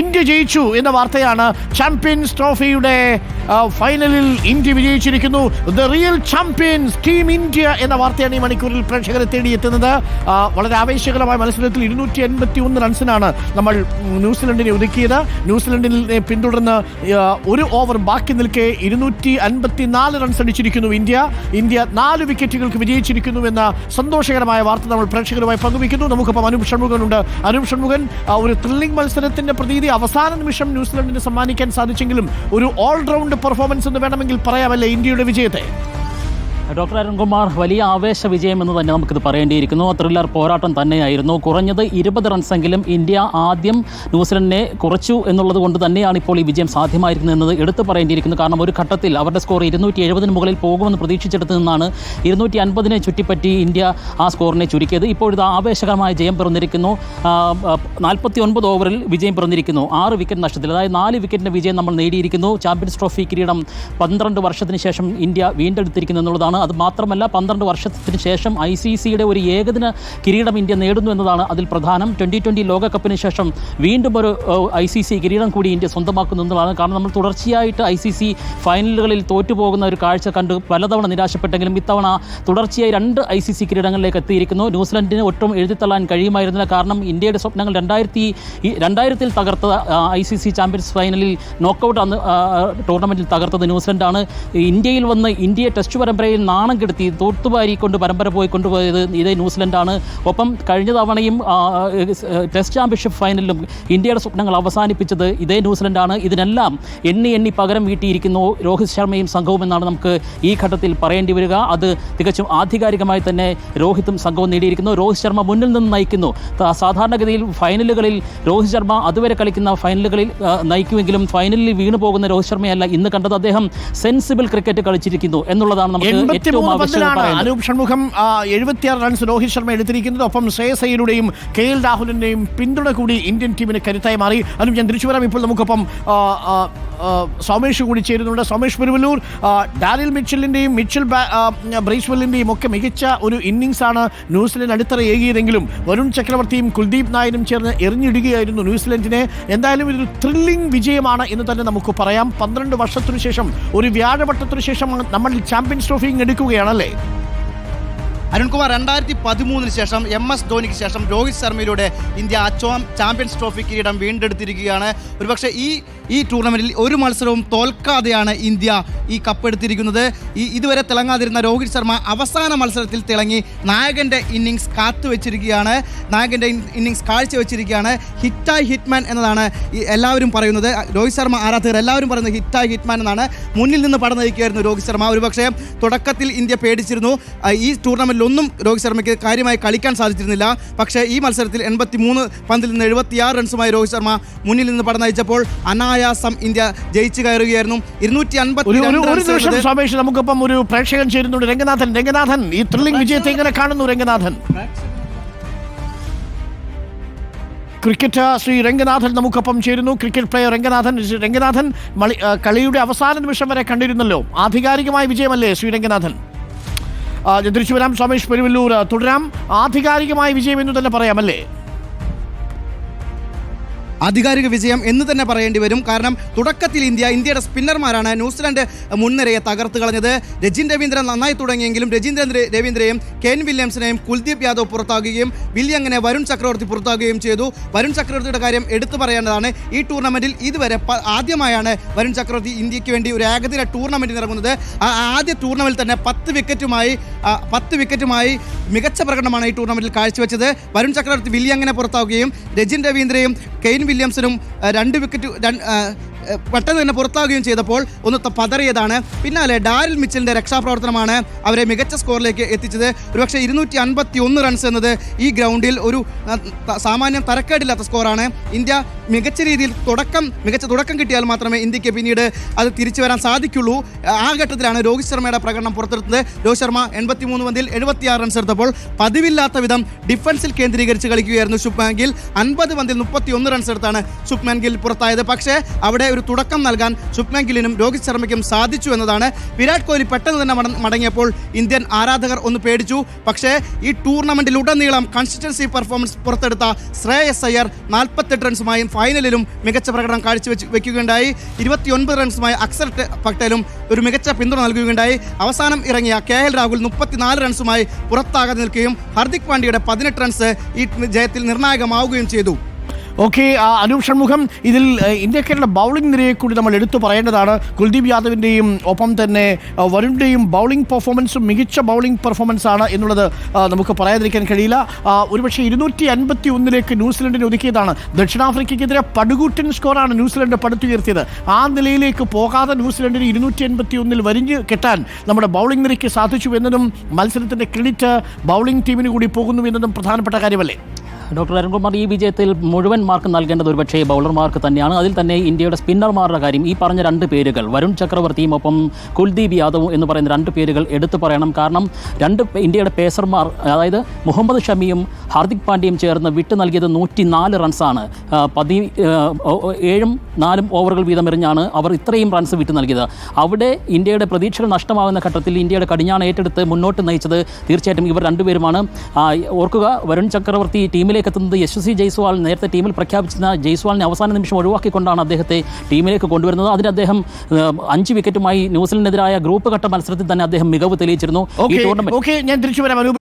India ജയിച്ചു എന്ന വാർത്തയാണ് ചാമ്പ്യൻസ് ട്രോഫിയുടെ ഫൈനലിൽ India വിജയിച്ചിരിക്കുന്നു. The real champions team India എന്ന വാർത്തയാണ് ഈ മണിക്കൂറിൽ പ്രേക്ഷകരെ തേടിയെത്തുന്നത്. വളരെ ആവേശകരമായ മത്സരത്തിൽ ഇരുന്നൂറ്റി എൺപത്തി ഒന്ന് റൺസിനാണ് നമ്മൾ ന്യൂസിലൻഡിനെ ഒതുക്കിയത്. ന്യൂസിലൻഡിനെ പിന്തുടർന്ന് ഒരു ഓവർ ബാക്കി നിൽക്കെ ഇരുന്നൂറ്റി അൻപത്തി നാല് റൺസ് അടിച്ചിരിക്കുന്നു ഇന്ത്യ. ഇന്ത്യ നാല് വിക്കറ്റുകൾക്ക് വിജയിച്ചിരിക്കുന്നു എന്ന സന്തോഷകരമായ വാർത്ത നമ്മൾ പ്രേക്ഷകരുമായി പങ്കുവയ്ക്കുന്നു. നമുക്കിപ്പം അനൂപ് ഷൺമുഖനുണ്ട്. അനൂപ് ഷൺമുഖൻ ഒരു ത്രില്ലിംഗ് മത്സരത്തിന്റെ പ്രതീതി അവസാന നിമിഷം ന്യൂസിലൻഡിന് സമ്മാനിക്കാൻ സാധിച്ചെങ്കിലും ഒരു ഓൾറൗണ്ട് പെർഫോമൻസ് എന്ന് വേണമെങ്കിൽ പറയാമല്ലേ ഇന്ത്യയുടെ വിജയത്തെ? ഡോക്ടർ അരുൺകുമാർ വലിയ ആവേശ വിജയമെന്ന് തന്നെ നമുക്കിത് പറയേണ്ടിയിരിക്കുന്നു. ത്രില്ലർ പോരാട്ടം തന്നെയായിരുന്നു. കുറഞ്ഞത് ഇരുപത് റൺസെങ്കിലും ഇന്ത്യ ആദ്യം ന്യൂസിലൻഡിനെ കുറച്ചു എന്നുള്ളത് കൊണ്ട് തന്നെയാണ് ഇപ്പോൾ ഈ വിജയം സാധ്യമായിരിക്കുന്നത് എന്നത് എടുത്തു പറയേണ്ടിയിരിക്കുന്നു. കാരണം ഒരു ഘട്ടത്തിൽ അവരുടെ സ്കോർ ഇരുന്നൂറ്റി എഴുപതിന് മുകളിൽ പോകുമെന്ന് പ്രതീക്ഷിച്ചെടുത്ത് നിന്നാണ് ഇരുന്നൂറ്റി അൻപതിനെ ചുറ്റിപ്പറ്റി ഇന്ത്യ ആ സ്കോറിനെ ചുരുക്കിയത്. ഇപ്പോഴത്തെ ആവേശകരമായ ജയം പിറന്നിരിക്കുന്നു. നാൽപ്പത്തി ഒൻപത് ഓവറിൽ വിജയം പിറന്നിരിക്കുന്നു. ആറ് വിക്കറ്റ് നഷ്ടത്തിൽ. അതായത് നാല് വിക്കറ്റിന്റെ വിജയം നമ്മൾ നേടിയിരിക്കുന്നു. ചാമ്പ്യൻസ് ട്രോഫി കിരീടം പന്ത്രണ്ട് വർഷത്തിന് ശേഷം ഇന്ത്യ വീണ്ടെടുത്തിരിക്കുന്നു എന്നുള്ളതാണ് അത് മാത്രമല്ല പന്ത്രണ്ട് വർഷത്തിന് ശേഷം ഐ സി സിയുടെ ഒരു ഏകദിന കിരീടം ഇന്ത്യ നേടുന്നു എന്നതാണ് അതിൽ പ്രധാനം. ട്വന്റി ട്വന്റി ലോകകപ്പിന് ശേഷം വീണ്ടും ഒരു ഐ സി സി കിരീടം കൂടി ഇന്ത്യ സ്വന്തമാക്കുന്നു എന്നതാണ്. കാരണം നമ്മൾ തുടർച്ചയായിട്ട് ഐ സി സി ഫൈനലുകളിൽ തോറ്റുപോകുന്ന ഒരു കാഴ്ച കണ്ട് പലതവണ നിരാശപ്പെട്ടെങ്കിലും ഇത്തവണ തുടർച്ചയായി രണ്ട് ഐ സി സി കിരീടങ്ങളിലേക്ക് എത്തിയിരിക്കുന്നു. ന്യൂസിലൻഡിന് ഒട്ടും എഴുതിത്തള്ളാൻ കഴിയുമായിരുന്നില്ല. കാരണം ഇന്ത്യയുടെ സ്വപ്നങ്ങൾ രണ്ടായിരത്തി രണ്ടായിരത്തിൽ തകർത്ത ഐ സി സി ചാമ്പ്യൻസ് ഫൈനലിൽ നോക്കൗട്ട് അന്ന് ടൂർണമെന്റിൽ തകർത്തത് ന്യൂസിലൻഡാണ്. ഇന്ത്യയിൽ വന്ന് ഇന്ത്യയെ ടെസ്റ്റ് പരമ്പരയിൽ നാണം കെടുത്തി തോട്ടുവാരിക്കൊണ്ട് പരമ്പര പോയി കൊണ്ടുപോയത് ഇതേ ന്യൂസിലൻഡാണ്. ഒപ്പം കഴിഞ്ഞ തവണയും ടെസ്റ്റ് ചാമ്പ്യൻഷിപ്പ് ഫൈനലിലും ഇന്ത്യയുടെ സ്വപ്നങ്ങൾ അവസാനിപ്പിച്ചത് ഇതേ ന്യൂസിലൻഡാണ്. ഇതിനെല്ലാം എണ്ണി എണ്ണി പകരം വീട്ടിയിരിക്കുന്നു രോഹിത് ശർമ്മയും സംഘവും എന്നാണ് നമുക്ക് ഈ ഘട്ടത്തിൽ പറയേണ്ടി വരിക. അത് തികച്ചും ആധികാരികമായി തന്നെ രോഹിത്തും സംഘവും നേടിയിരിക്കുന്നു. രോഹിത് ശർമ്മ മുന്നിൽ നിന്ന് നയിക്കുന്നു. സാധാരണഗതിയിൽ ഫൈനലുകളിൽ രോഹിത് ശർമ്മ അതുവരെ കളിക്കുന്ന ഫൈനലുകളിൽ നയിക്കുമെങ്കിലും ഫൈനലിൽ വീണു പോകുന്ന രോഹിത് ശർമ്മയല്ല ഇന്ന് കണ്ടത്. അദ്ദേഹം സെൻസിബിൾ ക്രിക്കറ്റ് കളിച്ചിരിക്കുന്നു എന്നുള്ളതാണ് നമുക്ക് ഏറ്റവും എൺപത്തിമൂന്ന് പന്തിലാണ് അനൂപ് ഷൺമുഖം എഴുപത്തിയാറ് റൺസ് രോഹിത് ശർമ്മ എടുത്തിരിക്കുന്നത്. ഒപ്പം ശ്രേയസ് അയ്യരുടെയും കെ എൽ രാഹുലിന്റെയും പിന്തുണ കൂടി ഇന്ത്യൻ ടീമിന് കരുത്തായി മാറി. അനൂപ് ഞാൻ തിരിച്ചു വരാം. ഇപ്പോൾ നമുക്കൊപ്പം സോമേഷ് കൂടി ചേരുന്നുണ്ട്. സോമേഷ് പെരുവല്ലൂർ ഡാനിൽ ഡാരിൽ മിച്ചലിന്റെയും മിച്ചൽ ബാ- ആ, ഒക്കെ മികച്ച ഒരു ഇന്നിംഗ്സ് ആണ് ന്യൂസിലൻഡ് അടിത്തറ ഏകിയതെങ്കിലും വരുൺ ചക്രവർത്തിയും കുൽദീപ് നായരും ചേർന്ന് എറിഞ്ഞിടുകയായിരുന്നു ന്യൂസിലൻഡിനെ. എന്തായാലും ഇതൊരു ത്രില്ലിംഗ് വിജയമാണ് എന്ന് തന്നെ നമുക്ക് പറയാം. പന്ത്രണ്ട് വർഷത്തിനു ശേഷം ഒരു വ്യാഴവട്ടത്തിനു ശേഷം നമ്മൾ ചാമ്പ്യൻസ് ട്രോഫി ഇങ്ങ് എടുക്കുകയാണല്ലേ അരുൺകുമാർ രണ്ടായിരത്തി പതിമൂന്നിന് ശേഷം എം എസ് ധോനിക്ക് ശേഷം രോഹിത് ശർമ്മയിലൂടെ ഇന്ത്യ അച്ചോം ചാമ്പ്യൻസ് ട്രോഫി കിരീടം വീണ്ടെടുത്തിരിക്കുകയാണ്. ഒരുപക്ഷെ ഈ ഈ ടൂർണമെന്റിൽ ഒരു മത്സരവും തോൽക്കാതെയാണ് ഇന്ത്യ ഈ കപ്പ് എടുത്തിരിക്കുന്നത്. ഈ ഇതുവരെ തിളങ്ങാതിരുന്ന രോഹിത് ശർമ്മ അവസാന മത്സരത്തിൽ തിളങ്ങി നായകന്റെ ഇന്നിങ്സ് കാത്തുവെച്ചിരിക്കുകയാണ്. നായകന്റെ ഇന്നിങ്സ് കാഴ്ചവെച്ചിരിക്കുകയാണ്. ഹിറ്റായി ഹിറ്റ്മാൻ എന്നതാണ് എല്ലാവരും പറയുന്നത്. രോഹിത് ശർമ്മ ആരാധകർ എല്ലാവരും പറയുന്നത് ഹിറ്റായി ഹിറ്റ്മാൻ എന്നാണ്. മുന്നിൽ നിന്ന് പടന്നിരിക്കുകയായിരുന്നു രോഹിത് ശർമ്മ. ഒരുപക്ഷെ തുടക്കത്തിൽ ഇന്ത്യ പേടിച്ചിരുന്നു. ഈ ടൂർണമെന്റിൽ ഒന്നും രോഹിത് ശർമ്മയ്ക്ക് കാര്യമായി കളിക്കാൻ സാധിച്ചിരുന്നില്ല. പക്ഷേ ഈ മത്സരത്തിൽ എൺപത്തി മൂന്ന് പന്തിൽ നിന്ന് എഴുപത്തിയാറ് റൺസുമായി രോഹിത് ശർമ്മ മുന്നിൽ നിന്ന് പടം നയിച്ചപ്പോൾ അനായാസം ഇന്ത്യ ജയിച്ചു കയറുകയായിരുന്നു. ഇരുന്നൂറ്റി അൻപത്തി സോമേഷ് നമുക്കൊപ്പം ഒരു പ്രേക്ഷകൻ ചേരുന്നുണ്ട്. രംഗനാഥൻ രംഗനാഥൻ ഈ ത്രില്ലിംഗ് വിജയത്തെ എങ്ങനെ കാണുന്നു രംഗനാഥൻ? ക്രിക്കറ്റ് ശ്രീ രംഗനാഥൻ നമുക്കൊപ്പം ചേരുന്നു. ക്രിക്കറ്റ് പ്ലെയർ രംഗനാഥൻ രംഗനാഥൻ കളിയുടെ അവസാന നിമിഷം വരെ കണ്ടിരുന്നല്ലോ. ആധികാരികമായ വിജയമല്ലേ ശ്രീ രംഗനാഥൻ? വരാം. സോമേഷ് പെരുവല്ലൂർ തുടരാം. ആധികാരികമായ വിജയം എന്ന് തന്നെ പറയാമല്ലേ ആധികാരിക വിജയം എന്ന് തന്നെ പറയേണ്ടി വരും. കാരണം തുടക്കത്തിൽ ഇന്ത്യ ഇന്ത്യയുടെ സ്പിന്നർമാരാണ് ന്യൂസിലാൻഡ് മുൻനിരയെ തകർത്ത് കളഞ്ഞത്. രജിൻ രവീന്ദ്രൻ നന്നായി തുടങ്ങിയെങ്കിലും രജീന്ദ്രൻ രവീന്ദ്രയും കെൻ വില്യംസിനെയും കുൽദീപ് യാദവ് പുറത്താകുകയും വില്യങ്ങനെ വരുൺ ചക്രവർത്തി പുറത്താകുകയും ചെയ്തു. വരുൺ ചക്രവർത്തിയുടെ കാര്യം എടുത്തു പറയേണ്ടതാണ്. ഈ ടൂർണമെന്റിൽ ഇതുവരെ ആദ്യമായാണ് വരുൺ ചക്രവർത്തി ഇന്ത്യയ്ക്ക് വേണ്ടി ഒരു ഏകദിന ടൂർണമെന്റിന് ഇറങ്ങുന്നത്. ആ ആദ്യ ടൂർണമെന്റിൽ തന്നെ പത്ത് വിക്കറ്റുമായി പത്ത് വിക്കറ്റുമായി മികച്ച പ്രകടനമാണ് ഈ ടൂർണമെന്റിൽ കാഴ്ചവെച്ചത്. വരുൺ ചക്രവർത്തി വില്യങ്ങനെ പുറത്താവുകയും രജിൻ രവീന്ദ്രയും കെയ്ൻ വില്യംസനും രണ്ട് വിക്കറ്റ് പെട്ടെന്ന് തന്നെ പുറത്താവുകയും ചെയ്തപ്പോൾ ഒന്ന് പതറിയതാണ്. പിന്നാലെ ഡാരിൽ മിച്ചലിന്റെ രക്ഷാപ്രവർത്തനമാണ് അവരെ മികച്ച സ്കോറിലേക്ക് എത്തിച്ചത്. ഒരുപക്ഷെ ഇരുന്നൂറ്റി അൻപത്തി ഒന്ന് റൺസ് എന്നത് ഈ ഗ്രൗണ്ടിൽ ഒരു സാമാന്യം തരക്കേടില്ലാത്ത സ്കോറാണ്. ഇന്ത്യ മികച്ച രീതിയിൽ തുടക്കം മികച്ച തുടക്കം കിട്ടിയാൽ മാത്രമേ ഇന്ത്യയ്ക്ക് പിന്നീട് അത് തിരിച്ചു വരാൻ സാധിക്കുള്ളൂ. ആ ഘട്ടത്തിലാണ് രോഹിത് ശർമ്മയുടെ പ്രകടനം പുറത്തെടുത്തത്. രോഹിത് ശർമ്മ എൺപത്തി മൂന്ന് പന്തിൽ എഴുപത്തിയാറ് റൺസ് എടുത്തപ്പോൾ പതിവില്ലാത്ത വിധം ഡിഫൻസിൽ കേന്ദ്രീകരിച്ച് കളിക്കുകയായിരുന്നു ശുഭ്മാൻ ഗിൽ. അൻപത് പന്തിൽ മുപ്പത്തി ഒന്ന് റൺസ് എടുത്താണ് ശുഭ്മാൻ ഗിൽ പുറത്തായത്. പക്ഷേ അവിടെ ഒരു തുടക്കം നൽകാൻ ശുഭ്മാൻ ഗില്ലിനും രോഹിത് ശർമ്മയ്ക്കും സാധിച്ചു എന്നതാണ്. വിരാട് കോഹ്ലി പെട്ടെന്ന് തന്നെ മടങ്ങിയപ്പോൾ ഇന്ത്യൻ ആരാധകർ ഒന്ന് പേടിച്ചു. പക്ഷേ ഈ ടൂർണമെന്റിലുടനീളം കൺസിസ്റ്റൻസി പെർഫോമൻസ് പുറത്തെടുത്ത ശ്രേയസ് അയ്യർ നാൽപ്പത്തെട്ട് റൺസുമായും ഫൈനലിലും മികച്ച പ്രകടനം കാഴ്ചവെച്ച് വെക്കുകയുണ്ടായി. ഇരുപത്തിയൊൻപത് റൺസുമായി അക്സർ പട്ടേലും ഒരു മികച്ച പിന്തുണ നൽകുകയുണ്ടായി. അവസാനം ഇറങ്ങിയ കെ എൽ രാഹുൽ മുപ്പത്തിനാല് റൺസുമായി പുറത്താകാതെ നിൽക്കുകയും ഹർദിക് പാണ്ഡ്യയുടെ പതിനെട്ട് റൺസ് ഈ ജയത്തിൽ നിർണായകമാവുകയും ചെയ്തു. ഓക്കെ അനൂപ് ഷൺമുഖം ഇതിൽ ഇന്ത്യക്കാരുടെ ബൗളിംഗ് നിരയെ കൂടി നമ്മൾ എടുത്തു പറയേണ്ടതാണ്. കുൽദീപ് യാദവിന്റെയും ഒപ്പം തന്നെ വരുണിന്റെയും ബൗളിംഗ് പെർഫോമൻസും മികച്ച ബൗളിംഗ് പെർഫോമൻസ് ആണ് എന്നുള്ളത് നമുക്ക് പറയാതിരിക്കാൻ കഴിയില്ല. ഒരുപക്ഷെ ഇരുന്നൂറ്റി അൻപത്തി ഒന്നിലേക്ക് ന്യൂസിലൻഡിനെ ഒതുക്കിയതാണ്. ദക്ഷിണാഫ്രിക്കയ്ക്കെതിരെ പടുകൂറ്റൻ സ്കോറാണ് ന്യൂസിലൻഡ് പടുത്തുയർത്തിയത്. ആ നിലയിലേക്ക് പോകാതെ ന്യൂസിലൻഡിന് ഇരുന്നൂറ്റി എൺപത്തി ഒന്നിൽ വരിഞ്ഞ് കെട്ടാൻ നമ്മുടെ ബൗളിംഗ് നിരയ്ക്ക് സാധിച്ചു എന്നതും മത്സരത്തിന്റെ ക്രെഡിറ്റ് ബൗളിംഗ് ടീമിന് കൂടി പോകുന്നു എന്നതും പ്രധാനപ്പെട്ട കാര്യമല്ലേ? ഡോക്ടർ അരുൺകുമാർ ഈ വിജയത്തിൽ മുഴുവൻ മാർക്ക് നൽകേണ്ടത് ഒരുപക്ഷേ ബൗളർമാർക്ക് തന്നെയാണ്. അതിൽ തന്നെ ഇന്ത്യയുടെ സ്പിന്നർമാരുടെ കാര്യം ഈ പറഞ്ഞ രണ്ട് പേരുകൾ വരുൺ ചക്രവർത്തിയും ഒപ്പം കുൽദീപ് യാദവും എന്ന് പറയുന്ന രണ്ട് പേരുകൾ എടുത്തു പറയണം. കാരണം രണ്ട് ഇന്ത്യയുടെ പേസർമാർ അതായത് മുഹമ്മദ് ഷമിയും ഹാർദിക് പാണ്ഡ്യയും ചേർന്ന് വിട്ടു നൽകിയത് നൂറ്റി നാല് റൺസാണ് പതി ഏഴും നാലും ഓവറുകൾ വീതം എറിഞ്ഞാണ് അവർ ഇത്രയും റൺസ് വിട്ടു നൽകിയത്. അവിടെ ഇന്ത്യയുടെ പ്രതീക്ഷകൾ നഷ്ടമാകുന്ന ഘട്ടത്തിൽ ഇന്ത്യയുടെ കടിഞ്ഞാണ് ഏറ്റെടുത്ത് മുന്നോട്ട് നയിച്ചത് തീർച്ചയായിട്ടും ഇവർ രണ്ടുപേരുമാണ്. ഓർക്കുക വരുൺ ചക്രവർത്തി ടീമിലേക്ക് എത്തുന്നത് യശസ്വി ജയ്സ്വാൾ നേരത്തെ ടീമിൽ പ്രഖ്യാപിച്ചിരുന്ന ജയ്സ്വാളിനെ അവസാന നിമിഷം ഒഴിവാക്കിക്കൊണ്ടാണ് അദ്ദേഹത്തെ ടീമിലേക്ക് കൊണ്ടുവരുന്നത്. അതിന് അദ്ദേഹം അഞ്ച് വിക്കറ്റുമായി ന്യൂസിലൻഡിനെതിരായ ഗ്രൂപ്പ് ഘട്ട മത്സരത്തിൽ തന്നെ അദ്ദേഹം മികവ് തെളിയിച്ചിരുന്നു. ഈ ടൂർണമെന്റ് ഓക്കെ ഞാൻ തിരിച്ചു വരാം.